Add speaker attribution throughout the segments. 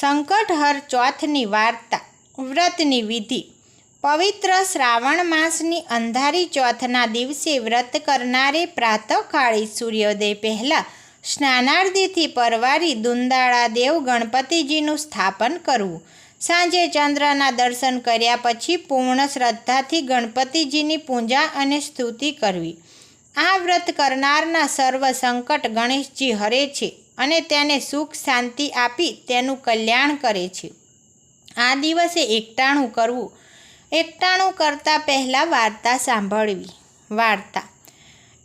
Speaker 1: સંકટહર ચોથની વાર્તા, વ્રતની વિધિ. પવિત્ર શ્રાવણ માસની અંધારી ચોથના દિવસે વ્રત કરનારે પ્રાતઃકાળી સૂર્યોદય પહેલાં સ્નાનાર્દિથી પરવારી દુંદાળા દેવ ગણપતિજીનું સ્થાપન કરવું. સાંજે ચંદ્રના દર્શન કર્યા પછી પૂર્ણ શ્રદ્ધાથી ગણપતિજીની પૂજા અને સ્તુતિ કરવી. આ વ્રત કરનારના સર્વ સંકટ ગણેશજી હરે છે. અને તેને સુખ શાંતિ આપી તેનું કલ્યાણ કરે છે. આ દિવસે એકટાણું કરવું. એકટાણું કરતાં પહેલાં વાર્તા સાંભળવી. વાર્તા.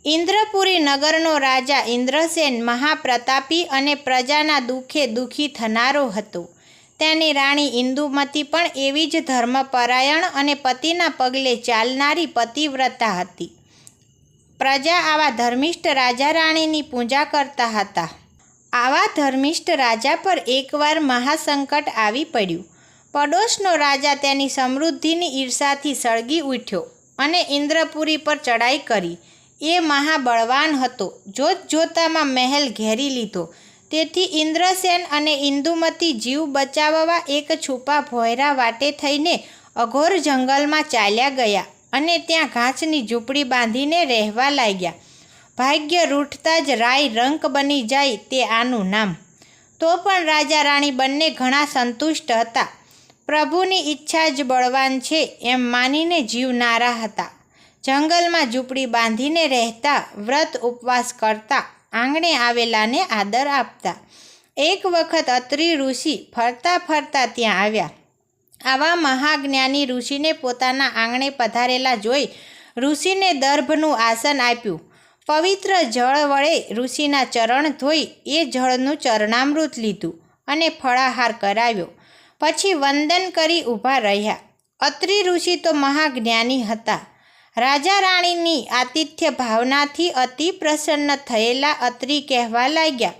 Speaker 1: ઇન્દ્રપુરી નગરનો રાજા ઇન્દ્રસેન મહાપ્રતાપી અને પ્રજાના દુઃખે દુઃખી થનારો હતો. તેની રાણી ઇન્દુમતી પણ એવી જ ધર્મપરાયણ અને પતિના પગલે ચાલનારી પતિવ્રતા હતી. પ્રજા આવા ધર્મિષ્ઠ રાજા રાણીની પૂજા કરતા હતા. આવા ધર્મિષ્ઠ રાજા પર એકવાર મહાસંકટ આવી પડ્યું. પડોશનો રાજા તેની સમૃદ્ધિની ઈર્ષાથી સળગી ઉઠ્યો અને ઇન્દ્રપુરી પર ચડાઈ કરી. એ મહાબળવાન હતો જોત જોતામાં મહેલ ઘેરી લીધો. તેથી ઇન્દ્રસેન અને ઇન્દુમતી જીવ બચાવવા એક છુપા ભોયરા વાટે થઈને અઘોર જંગલમાં ચાલ્યા ગયા અને ત્યાં ઘાસની ઝૂંપડી બાંધીને રહેવા લાગ્યા. ભાગ્ય રૂઠતા જ રાય રંક બની જાય તે આનું નામ. તો પણ રાજા રાણી બંને ઘણા સંતુષ્ટ હતા. પ્રભુની ઈચ્છા જ બળવાન છે એમ માનીને જીવનારા હતા. જંગલમાં ઝૂંપડી બાંધીને રહેતા, વ્રત ઉપવાસ કરતા, આંગણે આવેલાને આદર આપતા. એક વખત અત્રિ ઋષિ ફરતા ફરતા ત્યાં આવ્યા. આવા મહાજ્ઞાની ઋષિને પોતાના આંગણે પધારેલા જોઈ ઋષિને દર્ભનું આસન આપ્યું. પવિત્ર જળ વડે ઋષિના ચરણ ધોઈ એ જળનું ચરણામૃત લીધું અને ફળાહાર કરાવ્યો. પછી વંદન કરી ઊભા રહ્યા. અત્રિ ઋષિ તો મહાજ્ઞાની હતા. રાજા રાણીની આતિથ્ય ભાવનાથી અતિ પ્રસન્ન થયેલા અત્રિ કહેવા લાગ્યા,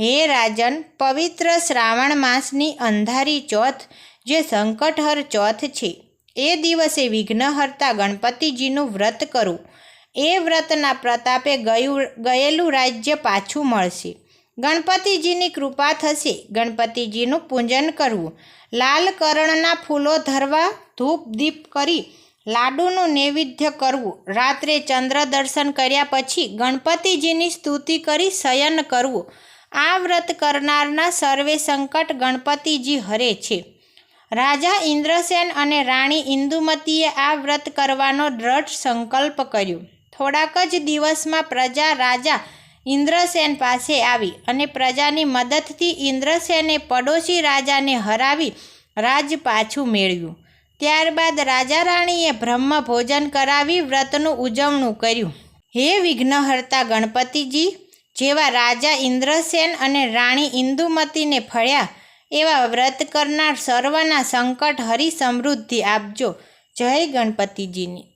Speaker 1: હે રાજન, પવિત્ર શ્રાવણ માસની અંધારી ચોથ, જે સંકટહર ચોથ છે, એ દિવસે વિઘ્નહર્તા ગણપતિજીનું વ્રત કરવું એ વ્રતના પ્રતાપે ગયું, ગયેલું રાજ્ય પાછું મળશે. ગણપતિજીની કૃપા થશે. ગણપતિજીનું પૂજન કરવું. લાલ કરણના ફૂલો ધરવા ધૂપ દીપ કરી લાડુનું નૈવેદ્ય કરવું. રાત્રે ચંદ્ર દર્શન કર્યા પછી ગણપતિજીની સ્તુતિ કરી શયન કરવું. આ વ્રત કરનારના સર્વે સંકટ ગણપતિજી હરે છે. રાજા ઇન્દ્રસેન અને રાણી ઇન્દુમતીએ આ વ્રત કરવાનો દ્રઢ સંકલ્પ કર્યો. થોડાક જ દિવસમાં પ્રજા રાજા ઇન્દ્રસેન પાસે આવી અને પ્રજાની મદદથી ઇન્દ્રસેને પડોશી રાજાને હરાવી રાજ પાછું મેળવ્યું. ત્યારબાદ રાજા રાણીએ બ્રહ્મ ભોજન કરાવી વ્રતનું ઉજવણું કર્યું. હે વિઘ્નહર્તા ગણપતિજી, જેવા રાજા ઇન્દ્રસેન અને રાણી ઇન્દુમતીને ફળ્યા, એવા વ્રત કરનાર સર્વના સંકટ હરી સમૃદ્ધિ આપજો. જય ગણપતિજીની.